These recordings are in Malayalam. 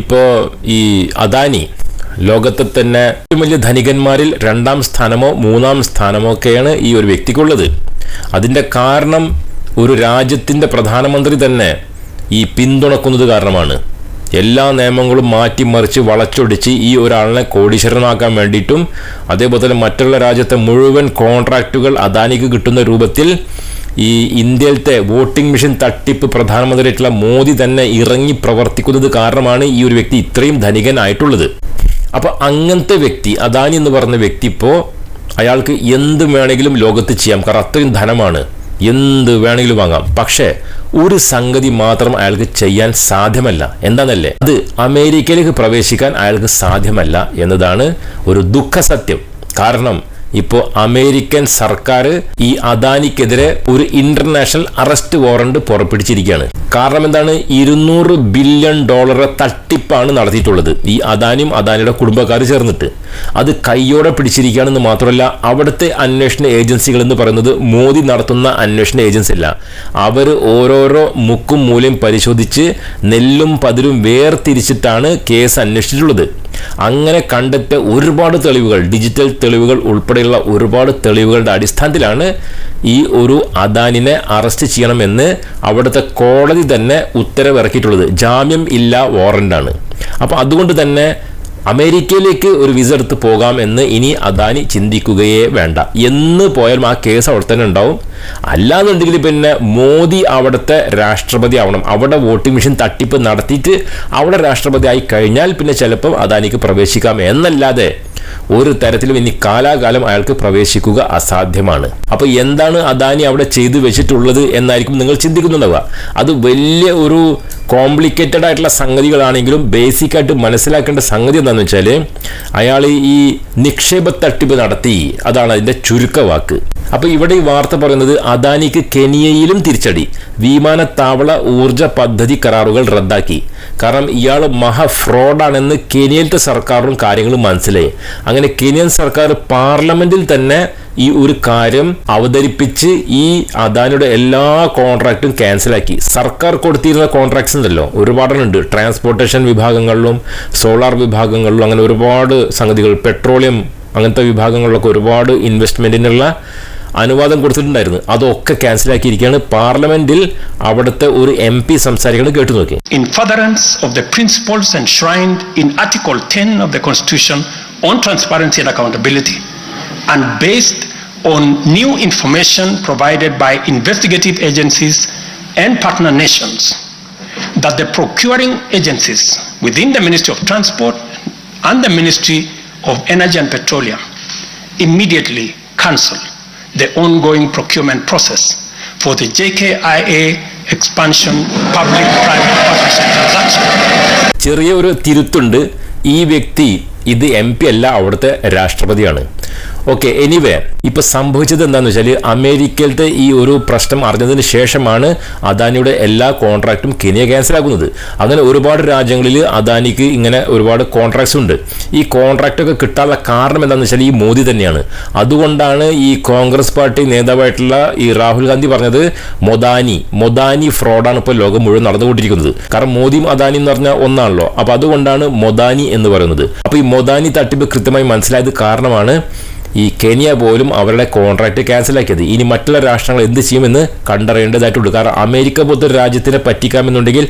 ഇപ്പോൾ ഈ അദാനി ലോകത്തെ തന്നെ ഏറ്റവും വലിയ ധനികന്മാരിൽ രണ്ടാം സ്ഥാനമോ മൂന്നാം സ്ഥാനമോ ഒക്കെയാണ് ഈ ഒരു വ്യക്തിക്കുള്ളത്. അതിന്റെ കാരണം ഒരു രാജ്യത്തിന്റെ പ്രധാനമന്ത്രി തന്നെ ഈ പിന്തുണക്കുന്നത് കാരണമാണ്. എല്ലാ നിയമങ്ങളും മാറ്റിമറിച്ച് വളച്ചൊടിച്ച് ഈ ഒരാളിനെ കോടീശ്വരനാക്കാൻ വേണ്ടിയിട്ടും അതേപോലെ തന്നെ മറ്റുള്ള രാജ്യത്തെ മുഴുവൻ കോൺട്രാക്റ്റുകൾ അദാനിക്ക് കിട്ടുന്ന രൂപത്തിൽ ഈ ഇന്ത്യയിലത്തെ വോട്ടിംഗ് മെഷീൻ തട്ടിപ്പ് പ്രധാനമന്ത്രിയായിട്ടുള്ള മോദി തന്നെ ഇറങ്ങി പ്രവർത്തിക്കുന്നത് കാരണമാണ് ഈ ഒരു വ്യക്തി ഇത്രയും ധനികനായിട്ടുള്ളത്. അപ്പോൾ അങ്ങനത്തെ വ്യക്തി അദാനി എന്ന് പറഞ്ഞ വ്യക്തി ഇപ്പോൾ അയാൾക്ക് എന്ത് വേണമെങ്കിലും ലോകത്ത് ചെയ്യാം. കാരണം അത്രയും ധനമാണ്. എന്ത് വേണമെങ്കിലും വാങ്ങാം. പക്ഷേ ഒരു സംഗതി മാത്രം അയാൾക്ക് ചെയ്യാൻ സാധ്യമല്ല. എന്താണല്ലേ? അത് അമേരിക്കയിലേക്ക് പ്രവേശിക്കാൻ അയാൾക്ക് സാധ്യമല്ല എന്നതാണ് ഒരു ദുഃഖസത്യം. കാരണം ഇപ്പോൾ അമേരിക്കൻ സർക്കാർ ഈ അദാനിക്കെതിരെ ഒരു ഇന്റർനാഷണൽ അറസ്റ്റ് വാറണ്ട് പുറപ്പെടുവിച്ചിരിക്കുകയാണ്. കാരണം എന്താണ് ഇരുന്നൂറ് ബില്യൺ ഡോളർ തട്ടിപ്പാണ് നടത്തിയിട്ടുള്ളത്. ഈ അദാനിയും അദാനിയുടെ കുടുംബക്കാർ ചേർന്നിട്ട്. അത് കയ്യോടെ പിടിച്ചിരിക്കുകയാണെന്ന് മാത്രമല്ല അവിടുത്തെ അന്വേഷണ ഏജൻസികൾ എന്ന് പറയുന്നത് മോദി നടത്തുന്ന അന്വേഷണ ഏജൻസി അല്ല. അവർ ഓരോരോ മുക്കും മൂലയും പരിശോധിച്ച് നെല്ലും പതിരും വേർതിരിച്ചിട്ടാണ് കേസ് അന്വേഷിച്ചിട്ടുള്ളത്. അങ്ങനെ കണ്ടെത്തിയ ഒരുപാട് തെളിവുകൾ ഡിജിറ്റൽ തെളിവുകൾ ഉൾപ്പെടെയുള്ള ഒരുപാട് തെളിവുകളുടെ അടിസ്ഥാനത്തിലാണ് ഈ ഒരു അദാനിനെ അറസ്റ്റ് ചെയ്യണമെന്ന് അവിടുത്തെ കോടതി തന്നെ ഉത്തരവിറക്കിയിട്ടുള്ളത്. ജാമ്യം ഇല്ല വാറന്റാണ് അപ്പോൾ അതുകൊണ്ട് തന്നെ അമേരിക്കയിലേക്ക് ഒരു വിസ എടുത്ത് പോകാം എന്ന് ഇനി അദാനി ചിന്തിക്കുകയേ വേണ്ട. എന്ന് പോയാലും ആ കേസ് അവിടെ തന്നെ ഉണ്ടാവും. അല്ലാന്നുണ്ടെങ്കിൽ പിന്നെ മോദി അവിടുത്തെ രാഷ്ട്രപതി ആവണം. അവിടെ വോട്ടിംഗ് മെഷീൻ തട്ടിപ്പ് നടത്തിയിട്ട് അവിടെ രാഷ്ട്രപതി ആയി കഴിഞ്ഞാൽ പിന്നെ ചിലപ്പം അദാനിക്ക് പ്രവേശിക്കാം. എന്നല്ലാതെ ഒരു തരത്തിലും ഇനി കാലാകാലം അയാൾക്ക് പ്രവേശിക്കുക അസാധ്യമാണ്. അപ്പോൾ എന്താണ് അദാനി അവിടെ ചെയ്തു വെച്ചിട്ടുള്ളത് എന്നായിരിക്കും നിങ്ങൾ ചിന്തിക്കുന്നുണ്ടാവുക. അത് വലിയ ഒരു കോംപ്ലിക്കേറ്റഡ് ആയിട്ടുള്ള സംഗതികളാണെങ്കിലും ബേസിക് ആയിട്ട് മനസ്സിലാക്കേണ്ട സംഗതി എന്താണെന്ന് വെച്ചാൽ അയാൾ ഈ നിക്ഷേപ തട്ടിപ്പ് നടത്തി. അതാണ് അതിന്റെ ചുരുക്കവാക്ക് അപ്പൊ ഇവിടെ ഈ വാർത്ത പറയുന്നത് അദാനിക്ക് കെനിയയിലും തിരിച്ചടി. വിമാനത്താവള ഊർജ പദ്ധതി കരാറുകൾ റദ്ദാക്കി. കാരണം ഇയാൾ മഹാ ഫ്രോഡാണെന്ന് കെനിയയിലത്തെ സർക്കാരും കാര്യങ്ങളും മനസ്സിലായി. അങ്ങനെ കെനിയൻ സർക്കാർ പാർലമെന്റിൽ തന്നെ ഈ ഒരു കാര്യം അവതരിപ്പിച്ച് ഈ അദാനിയുടെ എല്ലാ കോൺട്രാക്റ്റും ക്യാൻസലാക്കി. സർക്കാർ കൊടുത്തിരുന്ന കോൺട്രാക്ട്സ് ഉണ്ടല്ലോ ഒരുപാടുണ്ട് ട്രാൻസ്പോർട്ടേഷൻ വിഭാഗങ്ങളിലും സോളാർ വിഭാഗങ്ങളിലും അങ്ങനെ ഒരുപാട് സംഗതികൾ പെട്രോളിയം അങ്ങനത്തെ വിഭാഗങ്ങളിലൊക്കെ ഒരുപാട് ഇൻവെസ്റ്റ്മെന്റിനുള്ള അനുവാദം കൊടുത്തിട്ടുണ്ടായിരുന്നു. അതൊക്കെ ക്യാൻസൽ ആക്കിയിരിക്കുകയാണ്. പാർലമെന്റിൽ അവിടുത്തെ ഒരു എം പി സംസാരിക്കുന്നത് കേട്ടു നോക്കി. In furtherance of the principles and enshrined in article ten of the constitution on transparency and accountability and based on new information provided by investigative agencies and partner nations the procuring agencies within the ministry of transport and the ministry of energy and petroleum immediately consult the ongoing procurement process for the JKIA expansion public-private partnership transaction. ചെറിയ ഒരു തിരുത്തുണ്ട് ഈ വ്യക്തി ഇത് എം പി അല്ല അവിടുത്തെ രാഷ്ട്രപതിയാണ് ഓക്കെ എനിവേ ഇപ്പൊ സംഭവിച്ചത് എന്താണെന്ന് വെച്ചാൽ അമേരിക്കയിലത്തെ ഈ ഒരു പ്രശ്നം അറിഞ്ഞതിന് ശേഷമാണ് അദാനിയുടെ എല്ലാ കോൺട്രാക്റ്റും കെനിയ ക്യാൻസൽ ആകുന്നത് അങ്ങനെ ഒരുപാട് രാജ്യങ്ങളിൽ അദാനിക്ക് ഇങ്ങനെ ഒരുപാട് കോൺട്രാക്ട്സ് ഉണ്ട്. ഈ കോൺട്രാക്റ്റൊക്കെ കിട്ടാനുള്ള കാരണം എന്താണെന്ന് വെച്ചാൽ ഈ മോദി തന്നെയാണ്. അതുകൊണ്ടാണ് ഈ കോൺഗ്രസ് പാർട്ടി നേതാവായിട്ടുള്ള ഈ രാഹുൽ ഗാന്ധി പറഞ്ഞത് മൊദാനി മൊദാനി ഫ്രോഡാണ് ഇപ്പോൾ ലോകം മുഴുവൻ നടന്നുകൊണ്ടിരിക്കുന്നത്. കാരണം മോദിയും അദാനി എന്ന് പറഞ്ഞാൽ ഒന്നാണല്ലോ. അപ്പൊ അതുകൊണ്ടാണ് മൊദാനി എന്ന് പറയുന്നത്. അപ്പൊ ഈ മൊദാനി തട്ടിപ്പ് കൃത്യമായി മനസ്സിലായത് കാരണമാണ് ഈ കെനിയ പോലും അവരുടെ കോൺട്രാക്ട് ക്യാൻസലാക്കിയത് ഇനി മറ്റുള്ള രാഷ്ട്രങ്ങൾ എന്ത് ചെയ്യുമെന്ന് കണ്ടറിയേണ്ടതായിട്ടുണ്ട് കാരണം അമേരിക്ക പോലത്തെ രാജ്യത്തിനെ പറ്റിക്കാമെന്നുണ്ടെങ്കിൽ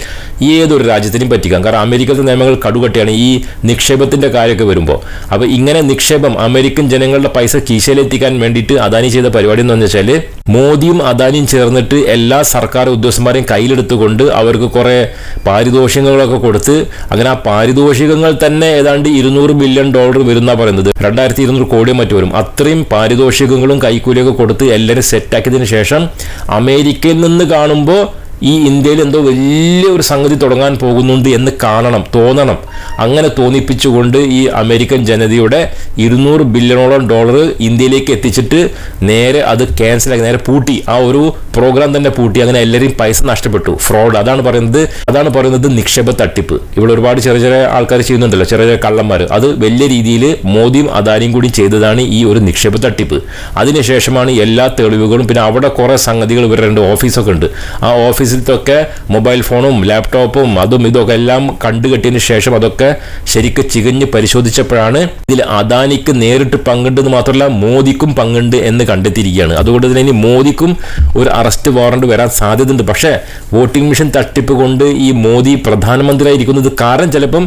ഏതൊരു രാജ്യത്തിനും പറ്റിക്കാം. കാരണം അമേരിക്കത്തെ നിയമങ്ങൾ കടുകട്ടിയാണ്. ഈ നിക്ഷേപത്തിന്റെ കാര്യമൊക്കെ വരുമ്പോൾ. അപ്പോൾ ഇങ്ങനെ നിക്ഷേപം അമേരിക്കൻ ജനങ്ങളുടെ പൈസ കീശയിലെത്തിക്കാൻ വേണ്ടിയിട്ട് അദാനി ചെയ്ത പരിപാടി എന്ന് വെച്ചാൽ മോദിയും അദാനിയും ചേർന്നിട്ട് എല്ലാ സർക്കാർ ഉദ്യോഗസ്ഥന്മാരെയും കയ്യിലെടുത്തുകൊണ്ട് അവർക്ക് കുറേ പാരിതോഷികങ്ങളൊക്കെ കൊടുത്ത് അങ്ങനെ ആ പാരിതോഷികങ്ങൾ തന്നെ ഏതാണ്ട് ഇരുന്നൂറ് ബില്യൺ ഡോളർ വരുന്ന പറയുന്നത്. രണ്ടായിരത്തി ഇരുന്നൂറ് കോടിയും മറ്റു വരും അത്രയും പാരിതോഷികങ്ങളും കൈക്കൂലിയൊക്കെ കൊടുത്ത് എല്ലാവരും സെറ്റാക്കിയതിന് ശേഷം അമേരിക്കയിൽ നിന്ന് കാണുമ്പോൾ ഈ ഇന്ത്യയിൽ എന്തോ വലിയ ഒരു സംഗതി തുടങ്ങാൻ പോകുന്നുണ്ട് എന്ന് കാണണം തോന്നണം. അങ്ങനെ തോന്നിപ്പിച്ചുകൊണ്ട് ഈ അമേരിക്കൻ ജനതയുടെ ഇരുന്നൂറ് ബില്യണോളം ഡോളർ ഇന്ത്യയിലേക്ക് എത്തിച്ചിട്ട് നേരെ അത് ക്യാൻസലാക്കി നേരെ പൂട്ടി. ആ ഒരു പ്രോഗ്രാം തന്നെ പൂട്ടി അങ്ങനെ എല്ലാവരെയും പൈസ നഷ്ടപ്പെട്ടു. ഫ്രോഡ് അതാണ് പറയുന്നത് അതാണ് പറയുന്നത് നിക്ഷേപ തട്ടിപ്പ്. ഇവിടെ ഒരുപാട് ചെറിയ ചെറിയ ആൾക്കാർ ചെയ്യുന്നുണ്ടല്ലോ ചെറിയ ചെറിയ കള്ളന്മാർ അത് വലിയ രീതിയിൽ മോദിയും അദാനിയും കൂടി ചെയ്തതാണ് ഈ ഒരു നിക്ഷേപ തട്ടിപ്പ്. അതിനുശേഷമാണ് എല്ലാ തെളിവുകളും പിന്നെ അവിടെ കുറേ സംഗതികൾ ഇവരുടെ രണ്ട് ഓഫീസൊക്കെ ഉണ്ട്. ആ ഓഫീസിലത്തൊക്കെ മൊബൈൽ ഫോണും ലാപ്ടോപ്പും അതും ഇതൊക്കെ എല്ലാം കണ്ടുകെട്ടിയതിന് ശേഷം അതൊക്കെ ശരിക്ക് ചികഞ്ഞ് പരിശോധിച്ചപ്പോഴാണ് ഇതിൽ അദാനിക്ക് നേരിട്ട് പങ്കുണ്ടെന്ന് മാത്രമല്ല മോദിക്കും പങ്കുണ്ട് എന്ന് കണ്ടെത്തിയിരിക്കുകയാണ്. അതുകൊണ്ട് തന്നെ ഇനി മോദിക്കും ഒരു അറസ്റ്റ് വാറണ്ട് വരാൻ സാധ്യതയുണ്ട്. പക്ഷേ വോട്ടിംഗ് മെഷീൻ തട്ടിപ്പ് കൊണ്ട് ഈ മോദി പ്രധാനമന്ത്രിയായിരിക്കുന്നത് കാരണം ചിലപ്പം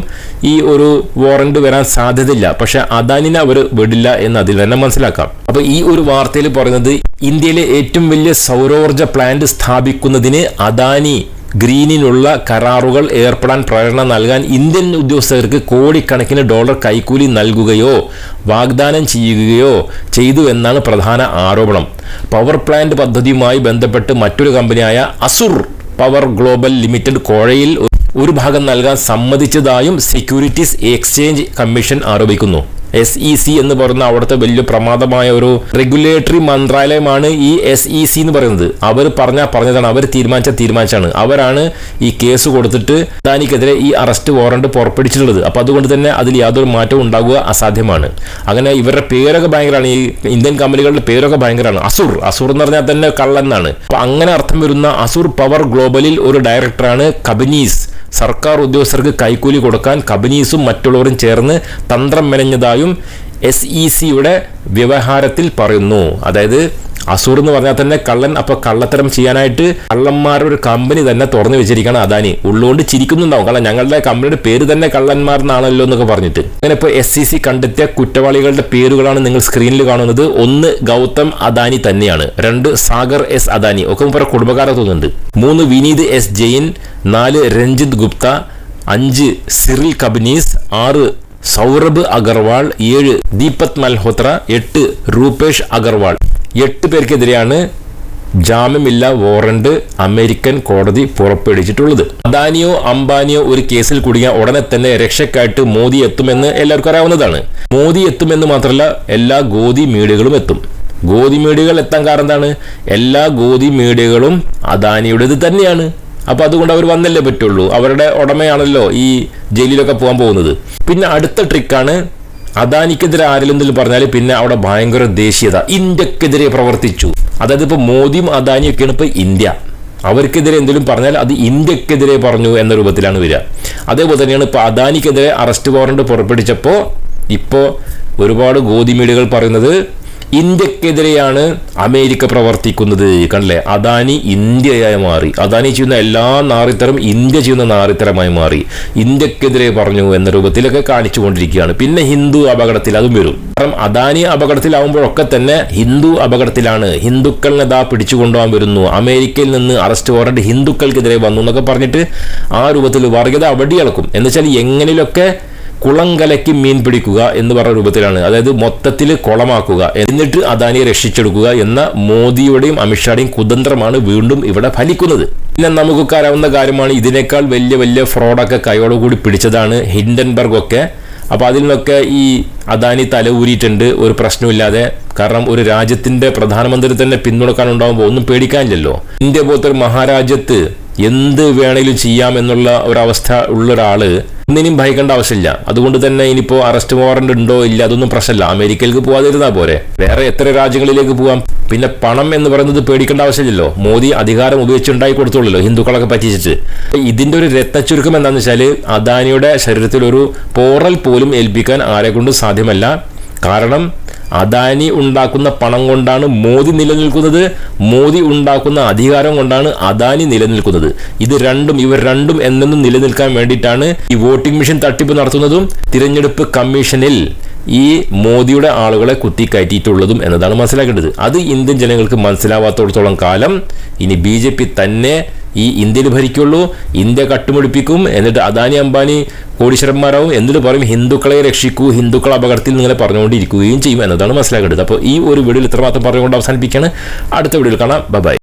ഈ ഒരു വാറണ്ട് വരാൻ സാധ്യതയില്ല. പക്ഷേ അദാനിനെ അവർ വിടില്ല എന്ന് അതിൽ തന്നെ മനസ്സിലാക്കാം. അപ്പോൾ ഈ ഒരു വാർത്തയിൽ പറയുന്നത് ഇന്ത്യയിലെ ഏറ്റവും വലിയ സൗരോർജ പ്ലാന്റ് സ്ഥാപിക്കുന്നതിന് അദാനി ഗ്രീനിനുള്ള കരാറുകൾ ഏർപ്പെടാൻ പ്രേരണ നൽകാൻ ഇന്ത്യൻ ഉദ്യോഗസ്ഥർക്ക് കോടിക്കണക്കിന് ഡോളർ കൈക്കൂലി നൽകുകയോ വാഗ്ദാനം ചെയ്യുകയോ ചെയ്തു എന്നാണ് പ്രധാന ആരോപണം. പവർ പ്ലാന്റ് പദ്ധതിയുമായി ബന്ധപ്പെട്ട് മറ്റൊരു കമ്പനിയായ അസുർ പവർ ഗ്ലോബൽ ലിമിറ്റഡ് കോഴയിൽ ഒരു ഭാഗം നൽകാൻ സമ്മതിച്ചതായും സെക്യൂരിറ്റീസ് എക്സ്ചേഞ്ച് കമ്മീഷൻ ആരോപിക്കുന്നു. എസ് ഇ സി എന്ന് പറയുന്ന അവിടുത്തെ വലിയ പ്രമാദമായ ഒരു റെഗുലേറ്ററി മന്ത്രാലയമാണ് ഈ എസ് ഇ സി എന്ന് പറയുന്നത്. അവർ പറഞ്ഞാൽ പറഞ്ഞതാണ് അവർ തീരുമാനിച്ച തീരുമാനിച്ചാണ്. അവരാണ് ഈ കേസ് കൊടുത്തിട്ട് അദാനിക്കെതിരെ ഈ അറസ്റ്റ് വാറണ്ട് പുറപ്പെടുവിച്ചിട്ടുള്ളത്. അപ്പോൾ അതുകൊണ്ട് തന്നെ അതിൽ യാതൊരു മാറ്റവും ഉണ്ടാകുക അസാധ്യമാണ്. അങ്ങനെ ഇവരുടെ പേരൊക്കെ ഭയങ്കരമാണ് ഈ ഇന്ത്യൻ കമ്പനികളുടെ പേരൊക്കെ ഭയങ്കരമാണ് അസുർ അസുർ എന്ന് പറഞ്ഞാൽ തന്നെ കള്ളെന്നാണ് അപ്പോൾ അങ്ങനെ അർത്ഥം വരുന്ന അസുർ പവർ ഗ്ലോബലിൽ ഒരു ഡയറക്ടറാണ് കബനീസ്. സർക്കാർ ഉദ്യോഗസ്ഥർക്ക് കൈക്കൂലി കൊടുക്കാൻ കബനീസും മറ്റുള്ളവരും ചേർന്ന് തന്ത്രം മെനഞ്ഞതായും എസ് ഇ സിയുടെ വ്യവഹാരത്തിൽ പറയുന്നു. അതായത് അസൂർ എന്ന് പറഞ്ഞാൽ തന്നെ കള്ളൻ അപ്പൊ കള്ളത്തരം ചെയ്യാനായിട്ട് കള്ളന്മാരുടെ ഒരു കമ്പനി തന്നെ തുറന്നു വെച്ചിരിക്കണം അദാനി. ഉള്ളുകൊണ്ട് ചിരിക്കുന്നുണ്ടാവും. കാരണം ഞങ്ങളുടെ കമ്പനിയുടെ പേര് തന്നെ കള്ളന്മാർ എന്നാണല്ലോ എന്നൊക്കെ പറഞ്ഞിട്ട്. അങ്ങനെ ഇപ്പൊ എസ് സി സി കണ്ടെത്തിയ കുറ്റവാളികളുടെ പേരുകളാണ് നിങ്ങൾ സ്ക്രീനിൽ കാണുന്നത്. ഒന്ന് ഗൗതം അദാനി തന്നെയാണ്. രണ്ട് സാഗർ എസ് അദാനി. ഒക്കെ പറ കുടുംബക്കാരെ തോന്നുന്നുണ്ട്. മൂന്ന് വിനീത് എസ് ജെയിൻ. നാല് രഞ്ജിത് ഗുപ്ത. അഞ്ച് സിറിൽ കബനീസ്. ആറ് സൗരഭ് അഗർവാൾ ഏഴ് ദീപക് മൽഹോത്ര എട്ട് രൂപേഷ് അഗർവാൾ. എട്ട് പേർക്കെതിരെയാണ് ജാമ്യമില്ല വാറണ്ട് അമേരിക്കൻ കോടതി പുറപ്പെടുവിച്ചിട്ടുള്ളത്. അദാനിയോ അംബാനിയോ ഒരു കേസിൽ കുടുങ്ങിയ ഉടനെ തന്നെ രക്ഷക്കായിട്ട് മോദി എത്തുമെന്ന് എല്ലാവർക്കും അറിയാവുന്നതാണ്. മോദി എത്തുമെന്ന് മാത്രമല്ല എല്ലാ ഗോതി മീഡിയകളും എത്തും. ഗോതി മീഡിയകൾ എത്താൻ കാരണം എന്താണ്? എല്ലാ ഗോതി മീഡിയകളും അദാനിയുടേത് തന്നെയാണ്. അപ്പൊ അതുകൊണ്ട് അവർ വന്നല്ലേ പറ്റുള്ളൂ. അവരുടെ ഉടമയാണല്ലോ ഈ ജയിലിലൊക്കെ പോകാൻ പോകുന്നത്. പിന്നെ അടുത്ത ട്രിക്കാണ് അദാനിക്കെതിരെ ആരെങ്കിലും പറഞ്ഞാൽ പിന്നെ അവിടെ ഭയങ്കര ദേശീയത ഇന്ത്യക്കെതിരെ പ്രവർത്തിച്ചു. അതായത് ഇപ്പൊ മോദിയും അദാനിയൊക്കെയാണ് ഇപ്പോൾ ഇപ്പൊ ഇന്ത്യ. അവർക്കെതിരെ എന്തെങ്കിലും പറഞ്ഞാൽ അത് ഇന്ത്യക്കെതിരെ പറഞ്ഞു എന്ന രൂപത്തിലാണ് വരിക. അതേപോലെ തന്നെയാണ് ഇപ്പൊ അദാനിക്കെതിരെ അറസ്റ്റ് വാറണ്ട് പുറപ്പെടുവിച്ചപ്പോൾ ഇപ്പോൾ ഒരുപാട് ഗോതി മീഡിയകൾ പറയുന്നത് ഇന്ത്യക്കെതിരെയാണ് അമേരിക്ക പ്രവർത്തിക്കുന്നത്. കണ്ടല്ലേ? അദാനി ഇന്ത്യയായി മാറി. അദാനി ചെയ്യുന്ന എല്ലാ നാറിത്തരം ഇന്ത്യ ചെയ്യുന്ന നാറിത്തരമായി മാറി. ഇന്ത്യക്കെതിരെ പറഞ്ഞു എന്ന രൂപത്തിലൊക്കെ കാണിച്ചുകൊണ്ടിരിക്കുകയാണ്. പിന്നെ ഹിന്ദു അപകടത്തിൽ അതും വരും. കാരണം അദാനി അപകടത്തിലാവുമ്പോഴൊക്കെ തന്നെ ഹിന്ദു അപകടത്തിലാണ്. ഹിന്ദുക്കളിനെ ദാ പിടിച്ചുകൊണ്ടുപോകാൻ വരുന്നു. അമേരിക്കയിൽ നിന്ന് അറസ്റ്റ് വാറണ്ട് ഹിന്ദുക്കൾക്കെതിരെ വന്നു എന്നൊക്കെ പറഞ്ഞിട്ട് ആ രൂപത്തിൽ വർഗത അവടിയളക്കും. എന്നുവെച്ചാൽ എങ്ങനെയൊക്കെ കുളം കലക്കി മീൻ പിടിക്കുക എന്ന് പറഞ്ഞ രൂപത്തിലാണ്. അതായത് മൊത്തത്തിൽ കുളമാക്കുക. എന്നിട്ട് അദാനിയെ രക്ഷിച്ചെടുക്കുക എന്ന മോദിയുടെയും അമിത്ഷായുടെയും കുതന്ത്രമാണ് വീണ്ടും ഇവിടെ ഫലിക്കുന്നത്. പിന്നെ നമുക്കൊക്കെ അറിയാവുന്ന കാര്യമാണ് ഇതിനേക്കാൾ വലിയ വലിയ ഫ്രോഡൊക്കെ കൈയോടുകൂടി പിടിച്ചതാണ് ഹിൻഡൻബർഗ് ഒക്കെ അപ്പോൾ അതിൽ നിന്നൊക്കെ ഈ അദാനി തല ഊരിയിട്ടുണ്ട് ഒരു പ്രശ്നമില്ലാതെ കാരണം ഒരു രാജ്യത്തിന്റെ പ്രധാനമന്ത്രി തന്നെ പിന്തുണക്കാനുണ്ടാകുമ്പോൾ ഒന്നും പേടിക്കാനില്ലല്ലോ. ഇന്ത്യ പോലത്തെ ഒരു മഹാരാജ്യത്ത് എന്ത് വേണേലും ചെയ്യാമെന്നുള്ള ഒരവസ്ഥ ഉള്ള ഒരാൾ ഒന്നിനും ഭയക്കേണ്ട ആവശ്യമില്ല. അതുകൊണ്ട് തന്നെ ഇനിയിപ്പോ അറസ്റ്റ് വാറണ്ട് ഉണ്ടോ ഇല്ല അതൊന്നും പ്രശ്നമില്ല. അമേരിക്കയിലേക്ക് പോവാതിരുന്നാ പോരെ. വേറെ എത്ര രാജ്യങ്ങളിലേക്ക് പോവാം? പിന്നെ പണം എന്ന് പറയുന്നത് പേടിക്കേണ്ട ആവശ്യമില്ലല്ലോ. മോദി അധികാരം ഉപയോഗിച്ചുണ്ടായി കൊടുത്തോളല്ലോ ഹിന്ദുക്കളൊക്കെ പറ്റിച്ചിട്ട്. ഇതിന്റെ ഒരു രത്നച്ചുരുക്കം എന്താണെന്ന് വെച്ചാൽ അദാനിയുടെ ശരീരത്തിൽ ഒരു പോറൽ പോലും ഏൽപ്പിക്കാൻ ആരെ കൊണ്ടും സാധ്യമല്ല. കാരണം അദാനി ഉണ്ടാക്കുന്ന പണം കൊണ്ടാണ് മോദി നിലനിൽക്കുന്നത്. മോദി ഉണ്ടാക്കുന്ന അധികാരം കൊണ്ടാണ് അദാനി നിലനിൽക്കുന്നത്. ഇത് രണ്ടും ഇവർ രണ്ടും എന്നെന്നും നിലനിൽക്കാൻ വേണ്ടിയിട്ടാണ് ഈ വോട്ടിംഗ് മെഷീൻ തട്ടിപ്പ് നടത്തുന്നതും തിരഞ്ഞെടുപ്പ് കമ്മീഷനിൽ ഈ മോദിയുടെ ആളുകളെ കുത്തിക്കയറ്റിയിട്ടുള്ളതും എന്നതാണ് മനസ്സിലാക്കേണ്ടത്. അത് ഇന്ത്യൻ ജനങ്ങൾക്ക് മനസ്സിലാവാത്തോടത്തോളം കാലം ഇനി ബി തന്നെ ഈ ഇന്ത്യയിൽ ഭരിക്കുള്ളൂ ഇന്ത്യ കട്ടുമുടിപ്പിക്കും എന്നിട്ട് അദാനി അംബാനി കോടീശ്വരന്മാരാവും എന്നിട്ട് പറയും ഹിന്ദുക്കളെ രക്ഷിക്കൂ ഹിന്ദുക്കൾ അപകടത്തിൽ നിങ്ങളെ പറഞ്ഞുകൊണ്ടിരിക്കുകയും ചെയ്യും എന്നതാണ് മനസ്സിലാക്കേണ്ടത്. അപ്പോൾ ഈ ഒരു വീഡിയോയിൽ ഇത്രമാത്രം പറഞ്ഞുകൊണ്ട് അവസാനിപ്പിക്കുകയാണ്. അടുത്ത വീഡിയോയിൽ കാണാം. ബൈ.